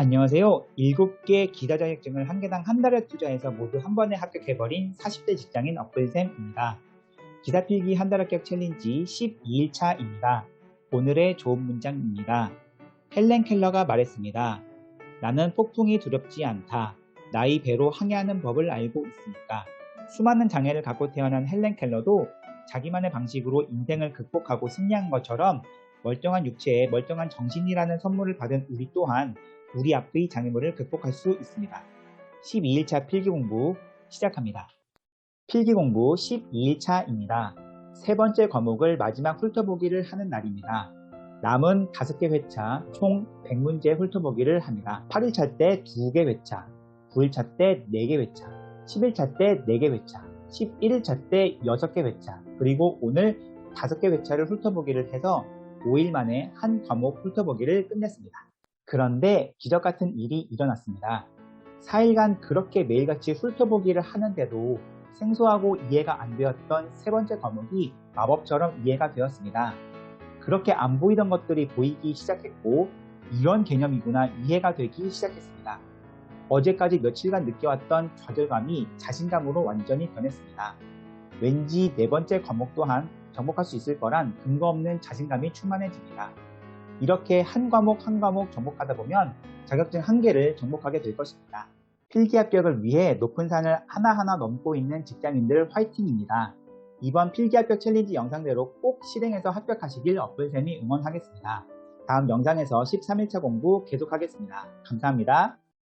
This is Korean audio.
안녕하세요. 7개 기자 자격증을 한 개당 한 달에 투자해서 모두 한 번에 합격해버린 40대 직장인 어플쌤입니다. 기사 필기 한 달 합격 챌린지 12일차입니다. 오늘의 좋은 문장입니다. 헬렌 켈러가 말했습니다. 나는 폭풍이 두렵지 않다. 나이 배로 항해하는 법을 알고 있으니까. 수많은 장애를 갖고 태어난 헬렌 켈러도 자기만의 방식으로 인생을 극복하고 승리한 것처럼 멀쩡한 육체에 멀쩡한 정신이라는 선물을 받은 우리 또한 우리 앞의 장애물을 극복할 수 있습니다. 12일차 필기공부 시작합니다. 필기공부 12일차입니다. 세 번째 과목을 마지막 훑어보기를 하는 날입니다. 남은 5개 회차 총 100문제 훑어보기를 합니다. 8일차 때 2개 회차, 9일차 때 4개 회차, 10일차 때 4개 회차, 11일차 때 6개 회차, 그리고 오늘 5개 회차를 훑어보기를 해서 5일 만에 한 과목 훑어보기를 끝냈습니다. 그런데 기적 같은 일이 일어났습니다. 4일간 그렇게 매일같이 훑어보기를 하는데도 생소하고 이해가 안 되었던 세 번째 과목이 마법처럼 이해가 되었습니다. 그렇게 안 보이던 것들이 보이기 시작했고 이런 개념이구나 이해가 되기 시작했습니다. 어제까지 며칠간 느껴왔던 좌절감이 자신감으로 완전히 변했습니다. 왠지 네 번째 과목 또한 정복할 수 있을 거란 근거 없는 자신감이 충만해집니다. 이렇게 한 과목 한 과목 정복하다 보면 자격증 한 개를 정복하게 될 것입니다. 필기 합격을 위해 높은 산을 하나하나 넘고 있는 직장인들 화이팅입니다. 이번 필기 합격 챌린지 영상대로 꼭 실행해서 합격하시길 어플쌤이 응원하겠습니다. 다음 영상에서 13일차 공부 계속하겠습니다. 감사합니다.